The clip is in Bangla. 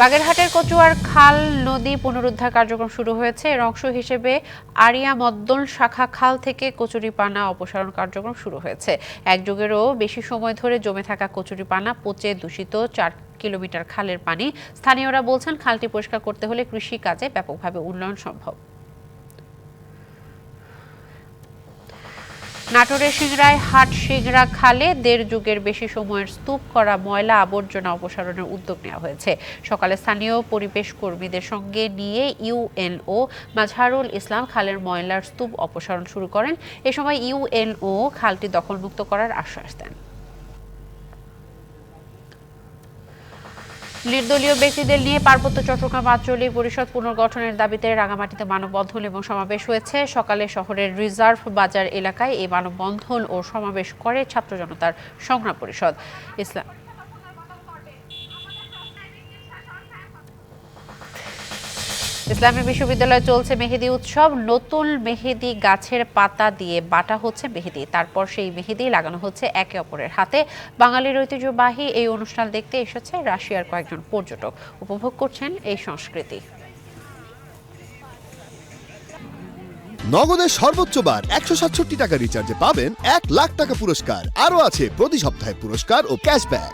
বাগেরহাটের কচুয়ার খাল নদী পুনরুদ্ধার কার্যক্রম শুরু হয়েছে। এর অংশ হিসেবে আরিয়া মদ্দল শাখা খাল থেকে কচুরিপানা অপসারণ কার্যক্রম শুরু হয়েছে। এক যুগেরও বেশি সময় ধরে জমে থাকা কচুরিপানা পচে দূষিত চার কিলোমিটার খালের পানি। স্থানীয়রা বলছেন, খালটি পরিষ্কার করতে হলে কৃষি কাজে ব্যাপকভাবে উন্নয়ন সম্ভব। নাটোরের সিংড়ায় হাট সিংড়া খালে দেড় যুগের বেশি সময়ের স্তূপ করা ময়লা আবর্জনা অপসারণের উদ্যোগ নেওয়া হয়েছে। সকালে স্থানীয় পরিবেশ কর্মীদের সঙ্গে নিয়ে ইউএনও মাঝহারুল ইসলাম খালের ময়লার স্তূপ অপসারণ শুরু করেন। এ সময় ইউএনও খালটি দখলমুক্ত করার আশ্বাস দেন। নির্দলীয় ব্যক্তিদের নিয়ে পার্বত্য চট্টগ্রাম আঞ্চলিক পরিষদ পুনর্গঠনের দাবিতে রাঙামাটিতে মানববন্ধন এবং সমাবেশ হয়েছে। সকালে শহরের রিজার্ভ বাজার এলাকায় এই মানববন্ধন ও সমাবেশ করে ছাত্র জনতার সংগ্রাম পরিষদ। ইসলাম ইসলামী বিশ্ববিদ্যালয়ে চলছে মেহেদি উৎসব। নতুন মেহেদি গাছের পাতা দিয়ে বাটা হচ্ছে মেহেদি। তারপর সেই মেহেদি লাগানো হচ্ছে একে অপরের হাতে। বাঙালির ঐতিহ্যবাহী এই অনুষ্ঠান দেখতে এসেছে রাশিয়ার কয়েকজন পর্যটক। উপভোগ করছেন এই সংস্কৃতি। নগদের সর্বোচ্চ বার একশো সাতষট্টি টাকা রিচার্জে পাবেন এক লাখ টাকা পুরস্কার। আরও আছে প্রতি সপ্তাহে পুরস্কার ও ক্যাশব্যাক